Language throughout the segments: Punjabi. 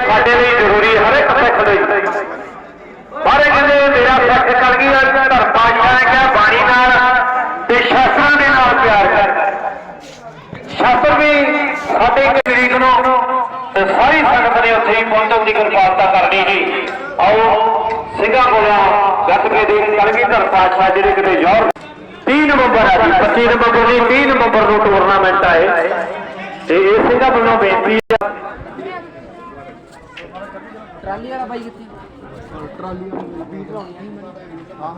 ਸਾਡੇ ਲਈ ਜ਼ਰੂਰੀ ਹਰ ਇੱਕ ਸਿੱਖ ਲਈ। ਬਾਰੇ ਕਹਿੰਦੇ ਮੇਰਾ ਸਿੱਖ ਕਰ ਗਿਆ ਧਰਮ ਪਾਸ਼ਾ ਨੇ ਕਿਹਾ ਬਾਣੀ ਨਾਲ ਤੇ ਸ਼ਾਸਤਰਾਂ ਦੇ ਨਾਲ ਪਿਆਰ ਕਰ ਸ਼ਾਸਤਰ ਵੀ ਸਾਡੇ ਇੱਕ ਨੂੰ ਤੇ ਸਾਰੀ ਸੰਗਤ ਨੇ ਉੱਥੇ ਹੀ ਪਹੁੰਚਣ ਦੀ ਕਿਰਪਾਲਤਾ ਕਰਨੀ ਸੀ। ਆਓ, ਸਿੰਘਾਂ ਕੋਲੋਂ ਗੱਤ ਕੇ ਦੇ ਕਲਗੀਧਰ ਪਾਤਸ਼ਾਹ ਜਿਹੜੇ ਕਿਤੇ ਯੂਰਪ 30 ਨਵੰਬਰ ਆ ਜੀ 25 ਨਵੰਬਰ ਦੀ 30 ਨਵੰਬਰ ਨੂੰ ਟੂਰਨਾਮੈਂਟ ਆਏ। ਤੇ ਇਹ ਸਿੰਘਾਂ ਵੱਲੋਂ ਬੇਨਤੀ ਟਰਾਲੀ ਵਾਲਾ ਬਾਈ ਕਿੱਥੇ? ਟਰਾਲੀ ਬੀਟ ਲਾਉਣੀ ਸੀ ਮੈਨੂੰ ਹਾਂ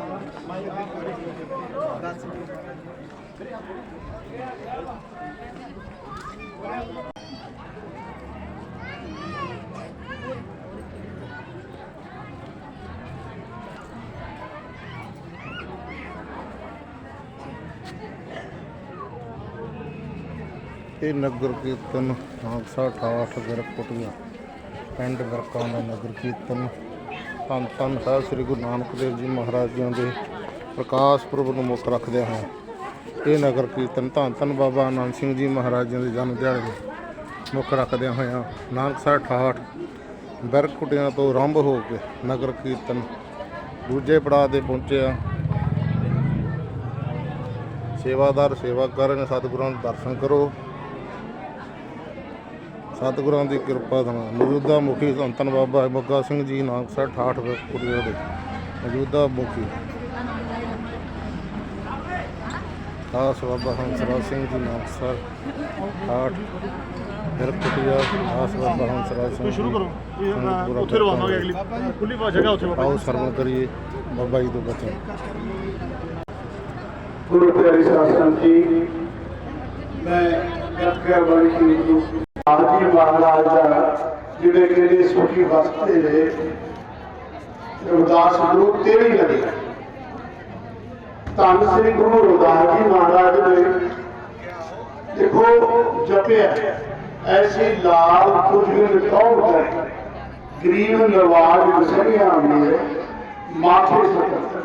ਇਹ ਨਗਰ ਕੀਰਤਨ ਹਾਦਸਾ 68 ਪਿੰਡ ਵਰਕਾਂ ਦਾ ਨਗਰ ਕੀਰਤਨ। ਧੰਨ ਧੰਨ ਸਾਹਿਬ ਸ੍ਰੀ ਗੁਰੂ ਨਾਨਕ ਦੇਵ ਜੀ ਮਹਾਰਾਜ ਜੀ ਦੇ ਪ੍ਰਕਾਸ਼ ਪੁਰਬ ਨੂੰ ਮੁੱਖ ਰੱਖਦੇ ਹਾਂ। ਇਹ ਨਗਰ ਕੀਰਤਨ ਧੰਨ ਧੰਨ ਬਾਬਾ ਆਨੰਦ ਸਿੰਘ ਜੀ ਮਹਾਰਾਜ ਜੀ ਦੇ ਜਨਮ ਦਿਹਾੜੇ ਨੂੰ ਮੁੱਖ ਰੱਖਦਿਆਂ ਹੋਇਆਂ ਨਾਨਕਸਰ 68 ਗਰਕਪੁਟੀਆਂ ਤੋਂ ਆਰੰਭ ਹੋ ਕੇ ਨਗਰ ਕੀਰਤਨ ਦੂਜੇ ਪੜਾਅ ਤੇ ਪਹੁੰਚਿਆ। ਸੇਵਾਦਾਰ ਸੇਵਾ ਕਰ ਰਹੇ ਨੇ, ਸਤਿਗੁਰਾਂ ਦੇ ਦਰਸ਼ਨ ਕਰੋ। ਸਤਿਗੁਰਾਂ ਦੀ ਕਿਰਪਾ ਨਾਲ ਮੌਜੂਦਾ ਮੁਖੀ ਸੰਤਨ ਬਾਬਾ ਬੱਗਾ ਸਿੰਘ ਜੀ ਨਾਨਕਸਰ 68 ਕੁੜੀਆਂ ਦੇ। ਮੌਜੂਦਾ ਮੁਖੀ। ਖਾਸ ਬਾਬਾ ਹੰਸਰਾਜ ਸਿੰਘ ਜੀ ਨਾਨਕਸਰ 68 ਫਿਰ ਕੁਟਿਆ ਖਾਸ ਬਾਬਾ ਹੰਸਰਾਜ ਸਿੰਘ ਸ਼ੁਰੂ ਕਰੋ। ਉੱਥੇ ਰਵਾਵਾਂਗੇ ਅਗਲੀ। ਖੁੱਲੀ ਜਗ੍ਹਾ ਉੱਥੇ ਬਾਬਾ ਆਓ ਸਰਵਣ ਕਰੀਏ ਬਾਬਾ ਜੀ ਤੋਂ ਬਚਨ। ਗੁਰੂ ਪਿਆਰੀ ਸਾਸਨ ਜੀ ਮੈਂ ਵਾਲੀ ਸ਼ਹੀਦ ਨੂੰ ਆਪ ਜੀ ਮਹਾਰਾਜ ਦਾ, ਜਿਹੜੇ ਕਿਹੜੇ ਸੁਖੀ ਵਸਤੇ ਦੇ ਰਵਿਦਾਸ ਗੁਰੂ ਤੇਰੀ ਲੱਗੇ ਧੰਨ ਸ੍ਰੀ ਗੁਰੂ ਰਵਿਦਾਸ ਜੀ ਮਹਾਰਾਜ ਨੇ ਦੇਖੋ, ਜਪਿਆ, ਐਸੀ ਲਾਲ ਤੁਝਨ ਕੌਣ ਹੈ ਗਰੀਬ ਨਵਾਜ ਬਸਰੀਆਂ ਮੇਰੇ ਮਾਥੇ ਸਤਰ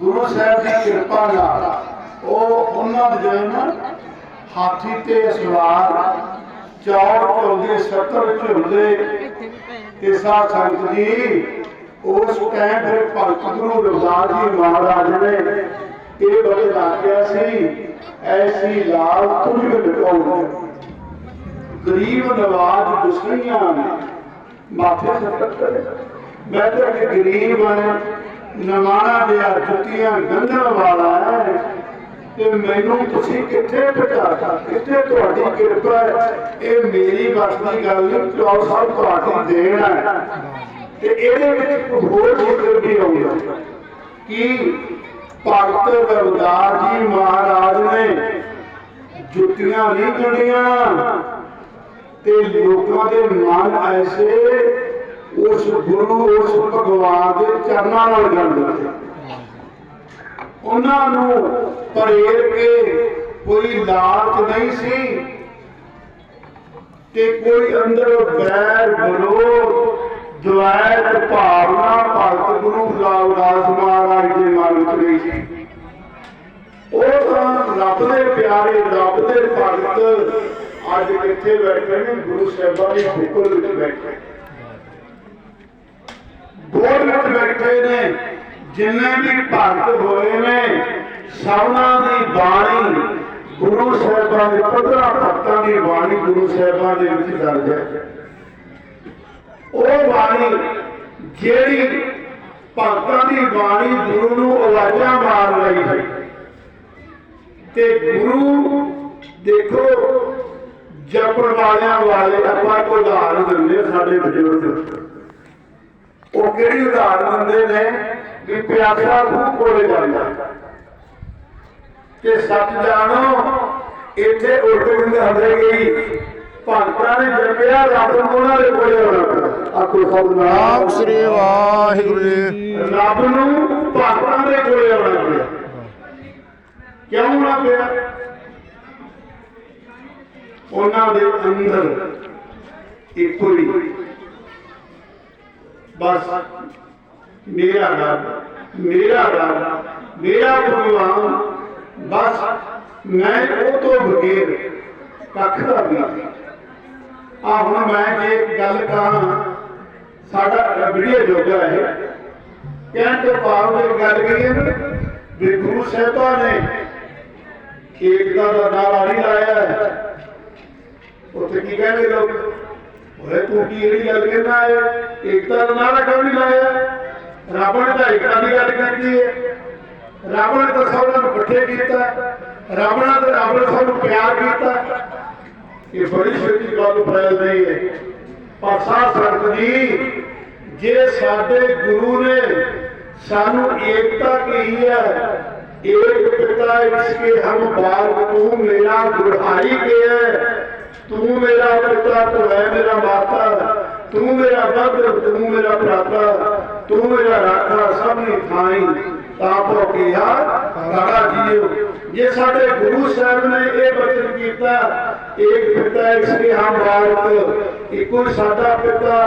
ਗੁਰੂ ਸਾਹਿਬ ਦੀ ਕਿਰਪਾ ਨਾਲ ਉਹ ਉਹਨਾਂ ਦੇ ਜਿਹੜੇ ਹਾਥੀ ਤੇ ਸਵਾਰ ਚੌੜ ਚੌਦੇ 70 ਝੁਰਦੇ ਤੇ ਸਾਧ ਸੰਗਤ ਜੀ, ਉਸ ਟਾਈਮ ਫਿਰ ਭਗਤ ਗੁਰੂ ਰਵਿਦਾਸ ਜੀ ਮਹਾਰਾਜ ਨੇ ਇਹ ਬਚਨ ਆਖਿਆ ਸੀ, ਐਸੀ ਲਾਲ ਤੁਝ ਲਟਾਉ ਗਰੀਬ ਨਵਾਜ ਦੁਸਰੀਆਂ ਨੇ, ਮਾਥੇ ਸਤਰ ਮੈਂ ਤਾਂ ਗਰੀਬ ਹਾਂ ਦੇ ਜੁੱਤੀਆਂ ਗੰਢਣ ਵਾਲਾ ਹੈ। ਤੇ ਮੈਨੂੰ ਤੁਸੀਂ ਕਿੱਥੇ ਪਹੁੰਚਾ ਕਿੱਥੇ ਤੁਹਾਡੀ ਕਿਰਪਾ ਹੈ? ਇਹ ਮੇਰੀ ਬਸ ਦੀ ਗੱਲ ਨਹੀਂ ਚੌ ਸਾਹਿਬ ਤੁਹਾਡੀ ਦੇਣ ਹੈ। ਤੇ ਇਹਦੇ ਵਿੱਚ ਹੋਰ ਜ਼ਿਕਰ ਵੀ ਆਉਂਦਾ ਕਿ ਭਗਤ ਰਵਿਦਾਸ ਜੀ ਮਹਾਰਾਜ ਨੇ ਜੁੱਤੀਆਂ ਨਹੀਂ ਗੰਢੀਆਂ ਤੇ ਲੋਕਾਂ ਦੇ ਮਨ ਐਸੇ ਉਸ ਗੁਰੂ, ਉਸ ਭਗਵਾਨ ਦੇ ਚਰਨਾਂ ਨਾਲ ਜੁੜ ਦਿੱਤੇ ਉਹਨਾਂ ਨੂੰ ਪ੍ਰੇਰ ਕੇ ਕੋਈ ਲਾਲਚ ਨਹੀਂ ਸੀ ਤੇ ਕੋਈ ਅੰਦਰ ਬੈਰ ਵਿਰੋਧ ਦੁਆਇਤ ਭਾਵਨਾ ਭਗਤ ਗੁਰੂ ਰਾਮਦਾਸ ਮਹਾਰਾਜ ਦੇ ਮਨ ਵਿੱਚ ਨਹੀਂ ਸੀ। ਉਹ ਤਾਂ ਰੱਬ ਦੇ ਪਿਆਰੇ, ਰੱਬ ਦੇ ਭਗਤ ਅੱਜ ਕਿੱਥੇ ਬੈਠੇ ਨੇ, ਗੁਰੂ ਸਾਹਿਬਾਂ ਦੇ ਹੁਕਮ ਵਿੱਚ ਬੈਠੇ। ਬੋੜ ਵਿੱਚ ਬੈਠੇ ਨੇ। ਜਿੰਨੇ ਵੀ ਭਗਤ ਹੋਏ ਨੇ, ਸਭਨਾਂ ਦੀ ਬਾਣੀ ਗੁਰੂ ਸਾਹਿਬਾਨ ਦੇ ਪੱਧਰਾ ਭਗਤਾਂ ਦੀ ਬਾਣੀ ਗੁਰੂ ਸਾਹਿਬਾਨ ਦੇ ਵਿੱਚ ਦਰਜ ਹੈ। ਉਹ ਬਾਣੀ ਜਿਹੜੀ ਭਗਤਾਂ ਦੀ ਬਾਣੀ ਗੁਰੂ ਨੂੰ ਆਵਾਜ਼ਾਂ ਮਾਰ ਰਹੀ ਹੈ। ਤੇ ਗੁਰੂ ਦੇਖੋ, ਜਪਣ ਵਾਲਿਆਂ ਵਾਲੇ ਆਪਾਂ ਕੋਈ ਉਦਾਹਰਨ ਦਿੰਦੇ ਆ ਸਾਡੇ ਬਜ਼ੁਰਗ। ਉਹ ਕਿਹੜੀ ਉਦਾਹਰਨ ਦਿੰਦੇ ਨੇ? ਕਿ ਪਿਆਸਾ ਖੂਹ ਕੋਲੇ ਜਾਂਦਾ ਕਿ ਸੱਚ ਜਾਣੋ ਇੱਥੇ ਉਲਟ ਬਿੰਦ ਹੰਦੇ ਗਈ ਭਗਤਾਂ ਨੇ ਜਪਿਆ ਰੱਬ ਨੂੰ ਉਹਨਾਂ ਦੇ ਕੋਲੇ ਆਉਣਾ। ਆਖੋ ਸਭ ਨਾਮ ਆਪ ਸ੍ਰੀ ਵਾਹਿਗੁਰੂ ਜੀ। ਰੱਬ ਨੂੰ ਭਗਤਾਂ ਦੇ ਕੋਲੇ ਆਉਣਾ ਪਿਆ। ਕਿਉਂ ਆਉਣਾ ਪਿਆ? ਉਹਨਾਂ ਦੇ ਅੰਦਰ ਇੱਕੋ ਹੀ। ਬਸ ਮੇਰਾ ਰੱਬ ਮੇਰਾ ਰੱਬ ਮੇਰਾ ਭਗਵਾਨ, ਬਸ ਮੈਂ ਉਹ ਤੋਂ ਬਗੈਰ ਕੱਖ ਦਾ ਵੀ ਆ ਹੁਣ ਮੈਂ ਜੇ ਗੱਲ ਕਹਾਂ, ਸਾਡਾ ਵੀਡੀਓ ਜੋਗਾ ਹੈ ਕਹਿਣ ਤੇ ਭਾਵ ਦੀ ਗੱਲ ਕਰੀਏ ਨਾ ਵੀ ਗੁਰੂ ਸਾਹਿਬਾਂ ਨੇ ਏਕਤਾ ਦਾ ਨਾਰਾ ਨਹੀਂ ਲਾਇਆ ਹੈ। ਉੱਥੇ ਕੀ ਕਹਿੰਦੇ ਲੋਕ? ਓਏ ਤੂੰ ਕੀ ਇਹਦੀ ਗੱਲ ਕਹਿੰਦਾ ਹੈ? ਏਕਤਾ ਦਾ ਨਾਰਾ ਕਿਉਂ ਨਹੀਂ ਲਾਇਆ? ਰੱਬ ਨੇ ਤਾਂ ਏਕਤਾ ਦੀ ਗੱਲ ਕੀਤੀ ਹੈ। ਰੱਬ ਨੇ ਤਾਂ ਸਭ ਨੂੰ ਇਕੱਠੇ ਕੀਤਾ ਰੱਬ ਨੇ ਤਾਂ ਰੱਬ ਨੇ ਸਭ ਨੂੰ ਪਿਆਰ ਕੀਤਾ ਇਹ ਬੜੀ ਛੇਤੀ ਗੱਲ ਫੈਲ ਰਹੀ ਹੈ। ਪਰ ਸਾਧ ਸੰਗਤ ਜੀ, ਜੇ ਸਾਡੇ ਗੁਰੂ ਨੇ ਸਾਨੂੰ ਏਕਤਾ ਕਹੀ ਹੈ, ਏਕ ਪਿਤਾ ਇਸਕੇ ਹਮ ਬਾਰ ਤੂੰ ਮੇਰਾ ਗੁਰਹਾਈ ਕੇ ਹੈ। ਤੂੰ ਮੇਰਾ ਪਿਤਾ, ਤੂੰ ਹੈ ਮੇਰਾ ਮਾਤਾ। ਤੂੰ ਮੇਰਾ ਬਦਰ ਤੂੰ ਮੇਰਾ ਭਰਾਤਾ ਤੂੰ ਮੇਰਾ ਰਾਖਾ ਸਭ ਨੇ ਥਾਈ ਤਾਪੋ ਕਿਹਾ ਰਾੜਾ ਜੀਓ ਜੇ ਸਾਡੇ ਗੁਰੂ ਸਾਹਿਬ ਨੇ ਇਹ ਬਚਨ ਕੀਤਾ ਏਕ ਪਿਤਾ ਇਸਕੇ ਹਮ ਬਾਰਤ ਇੱਕੋ ਹੀ ਸਾਡਾ ਪਿਤਾ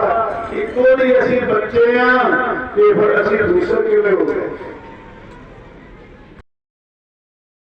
ਇੱਕੋ ਹੀ ਅਸੀਂ ਬੱਚੇ ਆ ਤੇ ਫਿਰ ਅਸੀਂ ਦੂਸਰੇ ਕਿਵੇਂ ਹੋ ਗਏ